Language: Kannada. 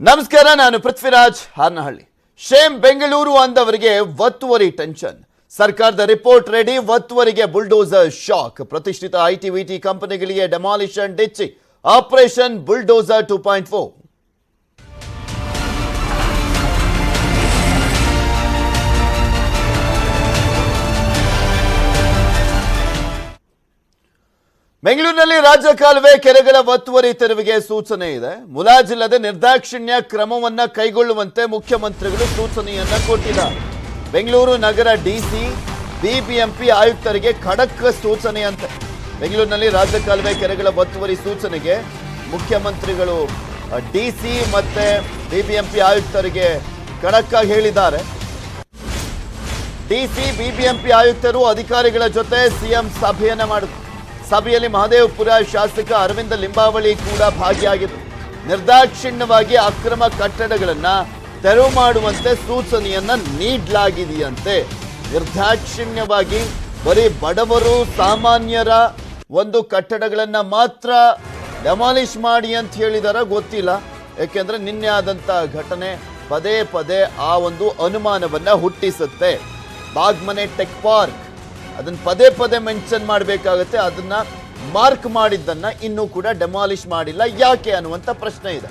ನಮಸ್ಕಾರ, ನಾನು ಪೃಥ್ವಿರಾಜ್ ಹಾರನಹಳ್ಳಿ. ಶೇಮ್ ಬೆಂಗಳೂರು ಅಂದವರಿಗೆ ಒತ್ತುವರಿ ಟೆನ್ಷನ್. ಸರ್ಕಾರದ ರಿಪೋರ್ಟ್ ರೆಡಿ, ಒತ್ತುವರಿಗೆ ಬುಲ್ಡೋಸರ್ ಶಾಕ್. ಪ್ರತಿಷ್ಠಿತ ಐಟಿ ವಿಟಿ ಕಂಪನಿಗಳಿಗೆ demolition ಡಿಚ್ಚಿ. Operation bulldozer two point four. ಬೆಂಗಳೂರಿನಲ್ಲಿ ರಾಜ್ಯ ಕಾಲುವೆ ಕೆರೆಗಳ ಒತ್ತುವರಿ ತೆರವಿಗೆ ಸೂಚನೆ ಇದೆ. ಮುಲಾಜಿಲ್ಲದೆ ನಿರ್ದಾಕ್ಷಿಣ್ಯ ಕ್ರಮವನ್ನ ಕೈಗೊಳ್ಳುವಂತೆ ಮುಖ್ಯಮಂತ್ರಿಗಳು ಸೂಚನೆಯನ್ನ ಕೊಟ್ಟಿದ್ದಾರೆ. ಬೆಂಗಳೂರು ನಗರ ಡಿಸಿ ಬಿಬಿಎಂಪಿ ಆಯುಕ್ತರಿಗೆ ಖಡಕ್ ಸೂಚನೆಯಂತೆ. ಬೆಂಗಳೂರಿನಲ್ಲಿ ರಾಜ್ಯ ಕಾಲುವೆ ಕೆರೆಗಳ ಒತ್ತುವರಿ ಸೂಚನೆಗೆ ಮುಖ್ಯಮಂತ್ರಿಗಳು ಡಿಸಿ ಮತ್ತೆ ಬಿಬಿಎಂಪಿ ಆಯುಕ್ತರಿಗೆ ಖಡಕ್ ಹೇಳಿದ್ದಾರೆ. ಡಿಸಿ ಬಿಬಿಎಂಪಿ ಆಯುಕ್ತರು ಅಧಿಕಾರಿಗಳ ಜೊತೆ ಸಿಎಂ ಸಭೆಯನ್ನ ಮಾಡಿದ್ರು. ಸಭೆಯಲ್ಲಿ ಮಹದೇವಪುರ ಶಾಸಕ ಅರವಿಂದ ಲಿಂಬಾವಳಿ ಕೂಡ ಭಾಗಿಯಾಗಿದ್ದರು. ನಿರ್ದಾಕ್ಷಿಣ್ಯವಾಗಿ ಅಕ್ರಮ ಕಟ್ಟಡಗಳನ್ನ ತೆರವು ಮಾಡುವಂತೆ ಸೂಚನೆಯನ್ನ ನೀಡಲಾಗಿದೆಯಂತೆ. ನಿರ್ದಾಕ್ಷಿಣ್ಯವಾಗಿ ಬರೀ ಬಡವರು ಸಾಮಾನ್ಯರ ಒಂದು ಕಟ್ಟಡಗಳನ್ನ ಮಾತ್ರ ಡೆಮಾಲಿಷ್ ಮಾಡಿ ಅಂತ ಹೇಳಿದಾರ ಗೊತ್ತಿಲ್ಲ. ಯಾಕೆಂದ್ರೆ ನಿನ್ನೆ ಆದಂತ ಘಟನೆ ಪದೇ ಪದೇ ಆ ಒಂದು ಅನುಮಾನವನ್ನ ಹುಟ್ಟಿಸುತ್ತೆ. ಬಾಗ್ಮನೆ ಟೆಕ್ ಪಾರ್ಕ್ ಅದನ್ನ ಪದೇ ಪದೇ ಮೆನ್ಷನ್ ಮಾಡಬೇಕಾಗತ್ತೆ, ಅದನ್ನು ಮಾರ್ಕ್ ಮಾಡಿದ್ದನ್ನು ಇನ್ನೂ ಕೂಡ ಡೆಮಾಲಿಷ್ ಮಾಡಿಲ್ಲ. ಯಾಕೆ ಅನ್ನುವಂಥ ಪ್ರಶ್ನೆ ಇದೆ.